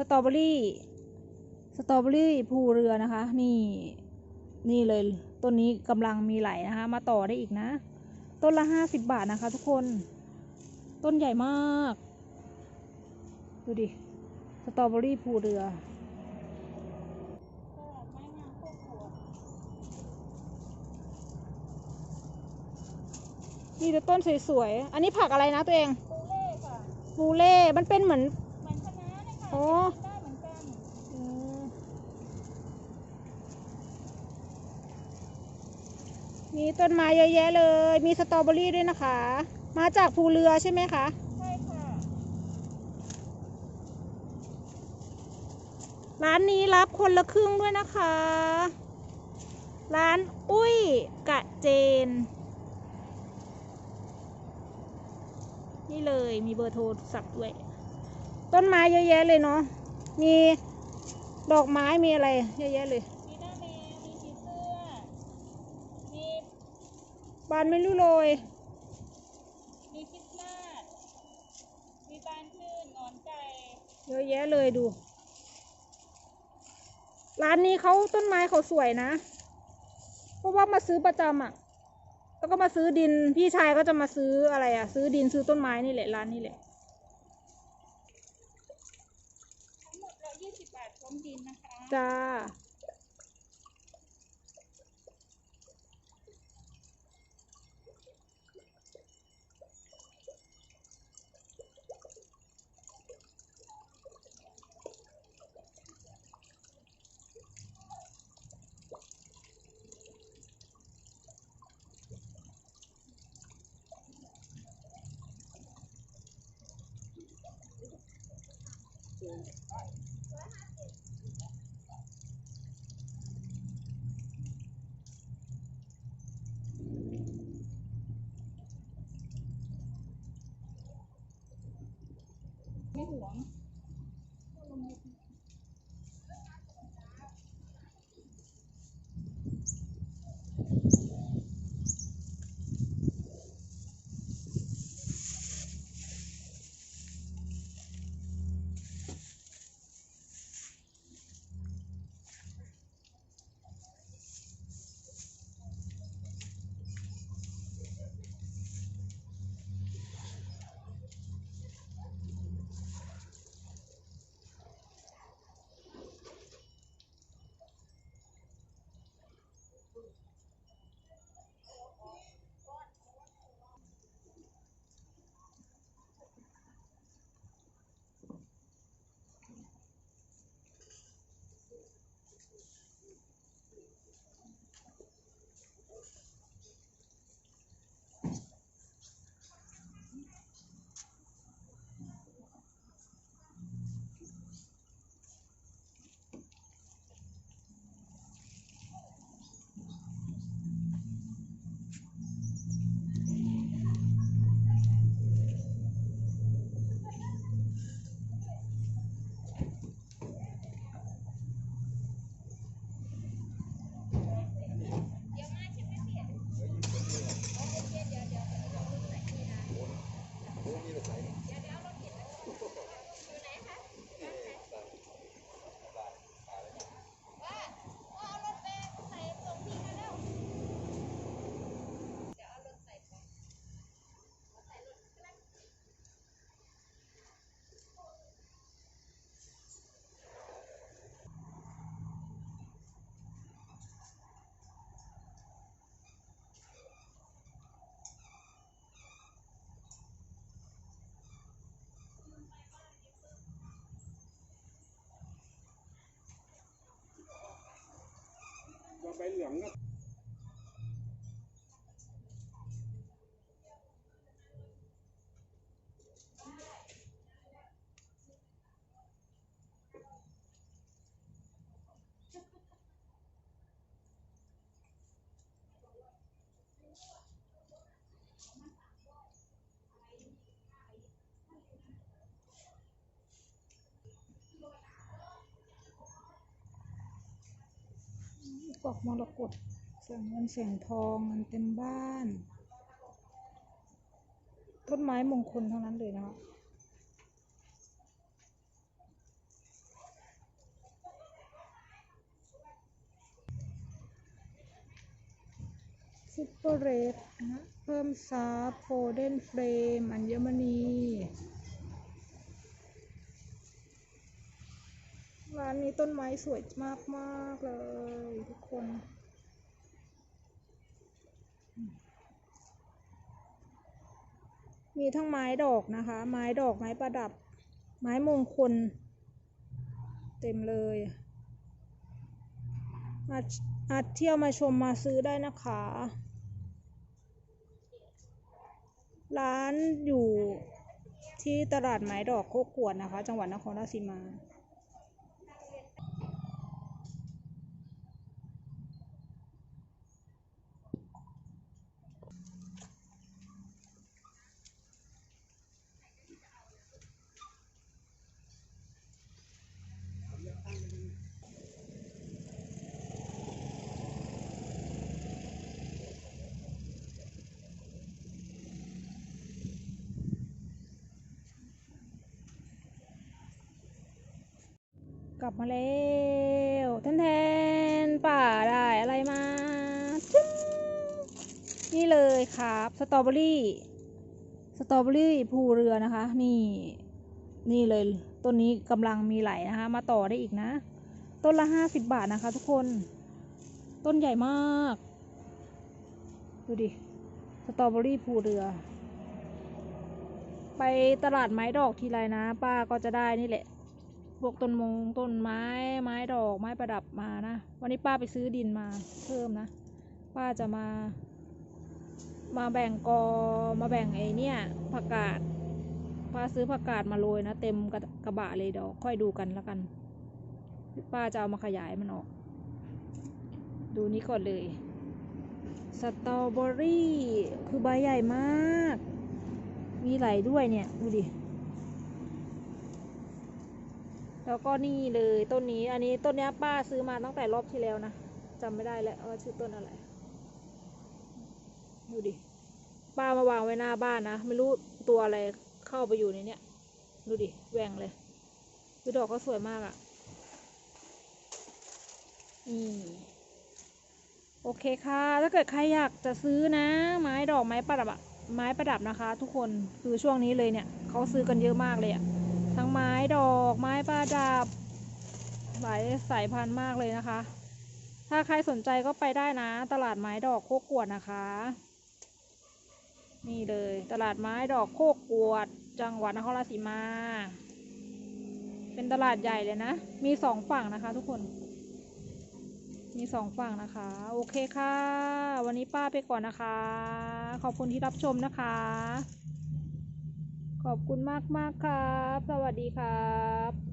เลยครับสตรอเบอรี่ สตรอเบอรี่ภูเรือนะคะ นี่ นี่เลย ต้นนี้กำลังมีไหลนะคะ มาต่อได้อีกนะ ต้นละห้าสิบบาทนะคะ ทุกคน ต้นใหญ่มาก ดูดิ สตรอเบอรี่ภูเรือนี่แต่ต้นสวยๆ อันนี้ผักอะไรนะตัวเอง ปูเล่ค่ะฟูเล่ มันเป็นเหมือน โอ้ได้เหมือนกันมีต้นไม้เยอะแยะเลย มีสตรอเบอรี่ด้วยนะคะ มาจากภูเรือใช่ไหมคะ ใช่ค่ะ ร้านนี้รับคนละครึ่งด้วยนะคะ ร้านอุ้ยกะเจน นี่เลยมีเบอร์โทรศัพท์ด้วย ต้นไม้เยอะแยะเลยเนาะมีดอกไม้มีอะไรเยอะแยะเลยมีหน้าแมวมีผีเสื้อมีบานไม่รู้โรยมีคริสต์มาสมีบานชื่นหงอนไก่เยอะแยะเลยดู ร้านนี้เขาต้นไม้เขาสวยนะ เพราะว่ามาซื้อประจำอะ่ะ แล้วก็มาซื้อดินพี่ชายก็จะมาซื้ออะไรอะ่ะ ซื้อดินซื้อต้นไม้นี่แหละร้านนี้แหละ ทั้งหมดเรา20 บาทพร้อ มดินนะคะจ้าไม่ หวง ใบ พอกมรกตเสียงเงินเสียงทองเงินเต็มบ้าน ต้นไม้มงคลเท่านั้นเลยนะคะซิปเปอร์เรดนะเพิ่มซาโฟเดนเฟรม อัญมณีานนี้ต้นไม้สวยมากมากเลยทุกคน มีทั้งไม้ดอกนะคะ ไม้ดอกไม้ประดับ ไม้มงคล เต็มเลยอาอาจเที่ยวมาชมมาซื้อได้นะคะ ร้านอยู่ที่ตลาดไม้ดอกโคกวดนะคะ จังหวัดนครราชสีมา กลับมาแล้วแทนแทนป่าได้อะไรมาจึ๊งนี่เลยครับสตรอเบอรี่สตรอเบอรี่ภูเรือนะคะ นี่ นี่เลยต้นนี้กำลังมีไหลนะคะ มาต่อได้อีกนะ ต้นละห้าสิบบาทนะคะ ทุกคน ต้นใหญ่มาก ดูดิสตรอเบอรี่ภูเรือ ไปตลาดไม้ดอกทีไรนะ ป้าก็จะได้นี่แหละ พวกต้นมงต้นไม้ไม้ดอกไม้ประดับมานะ วันนี้ป้าไปซื้อดินมาเพิ่มนะ ป้าจะมา มาแบ่งกอมาแบ่งไอเนี่ยผักกาดป้าซื้อผักกาดมาโรยนะ เต็มกระกระบะเลยเดี๋ยวค่อยดูกันแล้วกัน ป้าจะเอามาขยายมันออก ดูนี้ก่อนเลยสตรอเบอรี่คือใบใหญ่มาก มีไหลด้วยเนี่ย ดูดิ แล้วก็นี่เลยต้นนี้ อันนี้ต้นนี้ป้าซื้อมาตั้งแต่รอบที่แล้วนะจำไม่ได้แล้วว่าชื่อต้นอะไร ดูดิ ป้ามาวางไว้หน้าบ้านนะ ไม่รู้ตัวอะไรเข้าไปอยู่ในเนี้ย ดูดิแหว่งเลย ดูดอกก็สวยมากอะ่ะนี่โอเคค่ะ ถ้าเกิดใครอยากจะซื้อนะ ไม้ดอกไม้ประดับไม้ประดับนะคะ ทุกคน คือช่วงนี้เลยเนี่ยเขาซื้อกันเยอะมากเลยอะ ทั้งไม้ดอกไม้ประดับ หลายสายพันธุ์มากเลยนะคะ ถ้าใครสนใจก็ไปได้นะ ตลาดไม้ดอกโคกวดนะคะ นี่เลยตลาดไม้ดอกโคกวด จังหวัดนครราชสีมา เป็นตลาดใหญ่เลยนะ มีสองฝั่งนะคะทุกคน มีสองฝั่งนะคะ โอเคค่ะ วันนี้ป้าไปก่อนนะคะ ขอบคุณที่รับชมนะคะ ขอบคุณมากมากๆครับ สวัสดีครับ